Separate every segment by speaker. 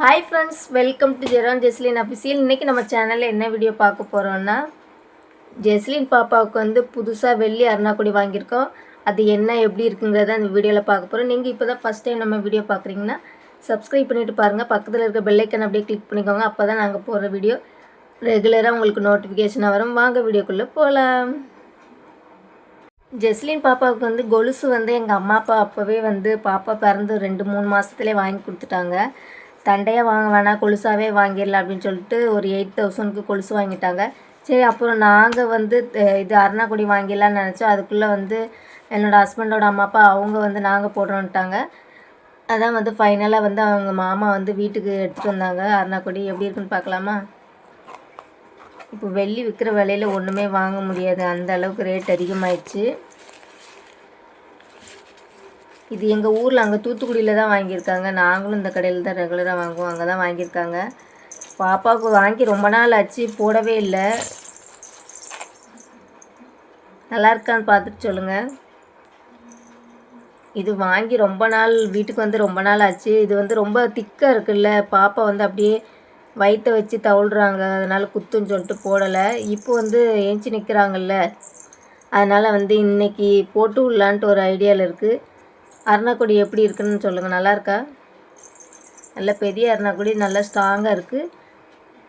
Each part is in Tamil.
Speaker 1: Hi friends welcome to Jeran Jeslin official இன்றைக்கி நம்ம சேனலில் என்ன வீடியோ பார்க்க போகிறோன்னா ஜெஸ்லின் பாப்பாவுக்கு வந்து புதுசாக வெள்ளி அருணாக்குடி வாங்கியிருக்கோம். அது என்ன எப்படி இருக்குங்கிறத அந்த வீடியோவில் பார்க்க போகிறோம் நீங்கள் இப்போ தான் ஃபஸ்ட் டைம் நம்ம வீடியோ பார்க்குறீங்கன்னா சப்ஸ்கிரைப் பண்ணிவிட்டு பாருங்கள் பக்கத்தில் இருக்க பெல்லைக்கன் அப்படியே கிளிக் பண்ணிக்கோங்க. அப்போ தான் நாங்கள் போகிற வீடியோ ரெகுலராக உங்களுக்கு நோட்டிஃபிகேஷனாக வரும். வாங்க வீடியோக்குள்ளே போகலாம் ஜெஸ்லின் பாப்பாவுக்கு வந்து கொலுசு வந்து எங்கள் அம்மா அப்பா அப்போவே வந்து பாப்பா பிறந்து ரெண்டு மூணு மாதத்துலேயே வாங்கி கொடுத்துட்டாங்க. தண்டையாக வாங்க வேணாம் கொலுசாவே வாங்கிடலாம் அப்படின்னு சொல்லிட்டு ஒரு எயிட் தௌசண்ட்க்கு கொலுசு வாங்கிட்டாங்க. சரி அப்புறம் நாங்கள் வந்து இது அருணாக்குடி வாங்கிடலான்னு நினச்சோம் அதுக்குள்ளே வந்து என்னோடய ஹஸ்பண்டோட அம்மா அப்பா அவங்க வந்து நாங்கள் போடுறோன்ட்டாங்க அதான் வந்து ஃபைனலாக வந்து அவங்க மாமா வந்து வீட்டுக்கு எடுத்துகிட்டு வந்தாங்க. அருணாக்குடி எப்படி இருக்குன்னு பார்க்கலாமா? இப்போ வெள்ளி விற்கிற விலையில் ஒன்றுமே வாங்க முடியாது. அந்த அளவுக்கு ரேட் அதிகமாயிடுச்சு. இது எங்கள் ஊரில் அங்கே தூத்துக்குடியில் தான் வாங்கியிருக்காங்க. நாங்களும் இந்த கடையில் தான் ரெகுலராக வாங்குவோம். அங்கே தான் வாங்கியிருக்காங்க. பாப்பாவுக்கு வாங்கி ரொம்ப நாள் ஆச்சு. போடவே இல்லை. நல்லா இருக்கான்னு பார்த்துட்டு சொல்லுங்கள் இது வாங்கி ரொம்ப நாள் வீட்டுக்கு வந்து ரொம்ப நாள் ஆச்சு. இது வந்து ரொம்ப திக்காக இருக்குல்ல. பாப்பா வந்து அப்படியே வயிற்ற வச்சு தவுள்றாங்க அதனால் குத்துன்னு சொல்லிட்டு போடலை. இப்போ வந்து ஏஞ்சி நிற்கிறாங்கல்ல அதனால் வந்து இன்றைக்கி போட்டு விடலான்ட்டு ஒரு ஐடியாவில் இருக்குது அருணாக்குடி எப்படி இருக்குன்னு சொல்லுங்கள் நல்லா இருக்கா நல்ல பெரிய அருணாக்குடி நல்லா ஸ்ட்ராங்காக இருக்குது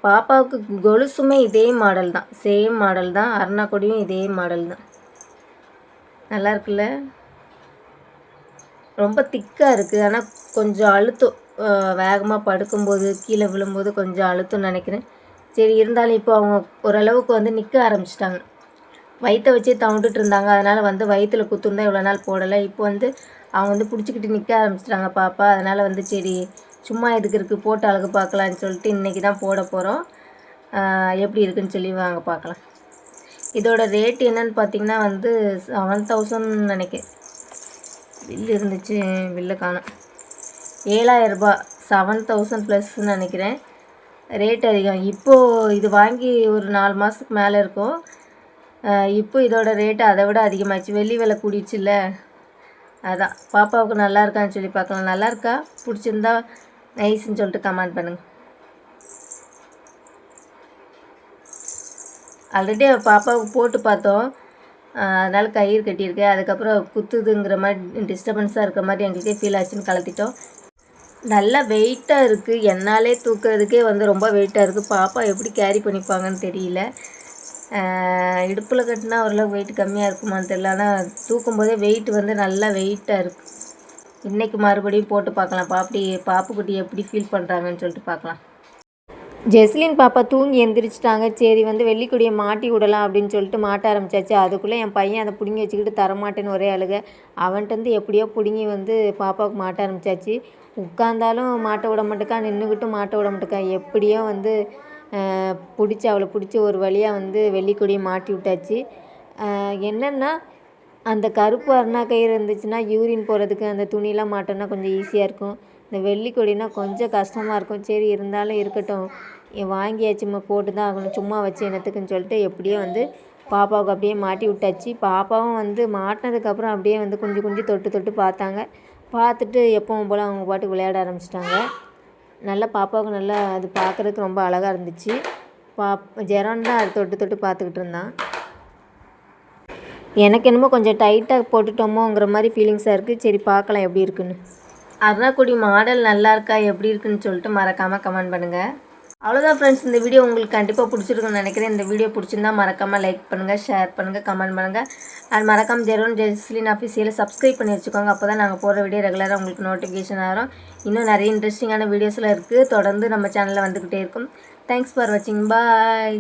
Speaker 1: பாப்பாவுக்கு கொலுசுமே இதே மாடல் தான். சேம் மாடல் தான். அருணாக்குடியும் இதே மாடல் தான். நல்லா இருக்குல்ல ரொம்ப திக்காக இருக்குது ஆனால் கொஞ்சம் அழுத்தம் வேகமாக படுக்கும்போது கீழே விழும்போது கொஞ்சம் அழுத்தம் நினைக்கிறேன். சரி இருந்தாலும் இப்போ அவங்க ஓரளவுக்கு வந்து நிற்க ஆரம்பிச்சிட்டாங்க. வயிற்றை வச்சே தவுண்டுட்டு இருந்தாங்க. அதனால் வந்து வயிற்றுல குத்துருந்தா இவ்வளோ நாள் போடலை. இப்போ வந்து அவங்க வந்து பிடிச்சிக்கிட்டு நிற்க ஆரம்பிச்சிட்டாங்க பாப்பா. அதனால் வந்து சரி சும்மா எதுக்கு இருக்குது போட்டு அழகு பார்க்கலான்னு சொல்லிட்டு இன்றைக்கி தான் போட போகிறோம் எப்படி இருக்குன்னு சொல்லி வாங்க பார்க்கலாம். இதோட ரேட் என்னன்னு பார்த்தீங்கன்னா வந்து செவன் தௌசண்ட் நினைக்கிறேன். பில்லு இருந்துச்சு பில்லு காணும். ஏழாயிரரூபா செவன் தௌசண்ட் ப்ளஸ்ன்னு நினைக்கிறேன். ரேட் அதிகம். இப்போது இது வாங்கி ஒரு நாலு மாதத்துக்கு மேலே இருக்கும். இப்போ இதோட ரேட்டு அதை விட அதிகமாகிடுச்சு வெள்ளி விலை கூடிடுச்சுல்ல. அதான். பாப்பாவுக்கு நல்லா இருக்கான்னு சொல்லி பார்க்கலாம். நல்லா இருக்கா? பிடிச்சிருந்தா நைஸ்ன்னு சொல்லிட்டு கமெண்ட் பண்ணுங்கள் ஆல்ரெடி பாப்பாவுக்கு போட்டு பார்த்தோம். அதனால் கயிறு கட்டியிருக்கேன் அதுக்கப்புறம் குத்துதுங்கிற மாதிரி டிஸ்டர்பன்ஸாக இருக்கிற மாதிரி எங்களுக்கே ஃபீல் ஆச்சுன்னு கலத்திட்டோம். நல்லா வெயிட்டாக இருக்குது என்னாலே தூக்குறதுக்கே வந்து ரொம்ப வெயிட்டாக இருக்குது பாப்பா எப்படி கேரி பண்ணிப்பாங்கன்னு தெரியல. இடுப்பில் கட்டினா ஓரளவுக்கு வெயிட் கம்மியாக இருக்குமான்னு தெரியல. ஆனால் தூக்கும்போதே வெயிட் வந்து நல்லா வெயிட்டாக இருக்குது இன்றைக்கி மறுபடியும் போட்டு பார்க்கலாம். பாப்படி பாப்புக்குட்டி எப்படி ஃபீல் பண்ணுறாங்கன்னு சொல்லிட்டு பார்க்கலாம். ஜெஸ்லின் பாப்பா தூங்கி எந்திரிச்சிட்டாங்க. சரி வந்து வெள்ளிக்குடியை மாட்டி விடலாம் அப்படின்னு சொல்லிட்டு மாட்ட ஆரம்பிச்சாச்சு. அதுக்குள்ளே என் பையன் அதை பிடுங்கி வச்சுக்கிட்டு தரமாட்டேன்னு ஒரே அழுக. அவன்கிட்ட எப்படியோ பிடுங்கி வந்து பாப்பாவுக்கு மாட்ட ஆரம்பிச்சாச்சு. உட்காந்தாலும் மாட்ட விட மாட்டேக்கா நின்றுக்கிட்டும் மாட்ட விட மாட்டேக்கா. எப்படியோ வந்து பிடிச்சி அவளை பிடிச்சி ஒரு வழியாக வந்து வெள்ளிக்கொடியை மாட்டி விட்டாச்சு. என்னென்னா அந்த கருப்பு அருணா கயிறு இருந்துச்சுன்னா யூரின் போகிறதுக்கு அந்த துணியெலாம் மாட்டோன்னா கொஞ்சம் ஈஸியாக இருக்கும். இந்த வெள்ளிக்கொடினா கொஞ்சம் கஷ்டமாக இருக்கும். சரி இருந்தாலும் இருக்கட்டும். வாங்கியாச்சும்மா போட்டு தான் ஆகணும். சும்மா வச்சு என்னத்துக்குன்னு சொல்லிட்டு எப்படியோ வந்து பாப்பாவுக்கு அப்படியே மாட்டி விட்டாச்சு. பாப்பாவும் வந்து மாட்டினதுக்கப்புறம் அப்படியே வந்து குஞ்சு குஞ்சு தொட்டு தொட்டு பார்த்தாங்க. பார்த்துட்டு எப்பவும் போல் அவங்க பாட்டுக்கு விளையாட ஆரம்பிச்சிட்டாங்க. நல்லா பாப்பாவுக்கு நல்லா அது பார்க்குறதுக்கு ரொம்ப அழகாக இருந்துச்சு. பாப் ஜெரான் தான் அது தொட்டு தொட்டு பார்த்துக்கிட்டு இருந்தான். எனக்கு என்னமோ கொஞ்சம் டைட்டாக போட்டுட்டோமோங்கிற மாதிரி ஃபீலிங்ஸாக இருக்குது சரி பார்க்கலாம் எப்படி இருக்குன்னு. அருணாக்குடி மாடல் நல்லா இருக்கா? எப்படி இருக்குன்னு சொல்லிட்டு மறக்காமல் கமெண்ட் பண்ணுங்கள் அவ்வளோதான் ஃப்ரெண்ட்ஸ் இந்த வீடியோ உங்களுக்கு கண்டிப்பாக பிடிச்சிருக்குன்னு நினைக்கிறேன். இந்த வீடியோ பிடிச்சிருந்தா மறக்காமல் லைக் பண்ணுங்கள் ஷேர் பண்ணுங்கள் கமெண்ட் பண்ணுங்கள் அது மறக்காமல் ஜெரோன் ஜெஸ்லின் ஆஃபீஸியில் சப்ஸ்கிரைப் பண்ணி வச்சுக்கோங்க. அப்போ தான் நாங்கள் போகிற வீடியோ ரெகுலராக உங்களுக்கு நோட்டிஃபிகேஷன் ஆகிறோம் இன்னும் நிறைய இன்ட்ரெஸ்டிங்கான வீடியோஸ்லாம் இருக்குது தொடர்ந்து நம்ம சேனலில் வந்துக்கிட்டே இருக்கும். தேங்க்ஸ் ஃபார் வாட்சிங் பாய்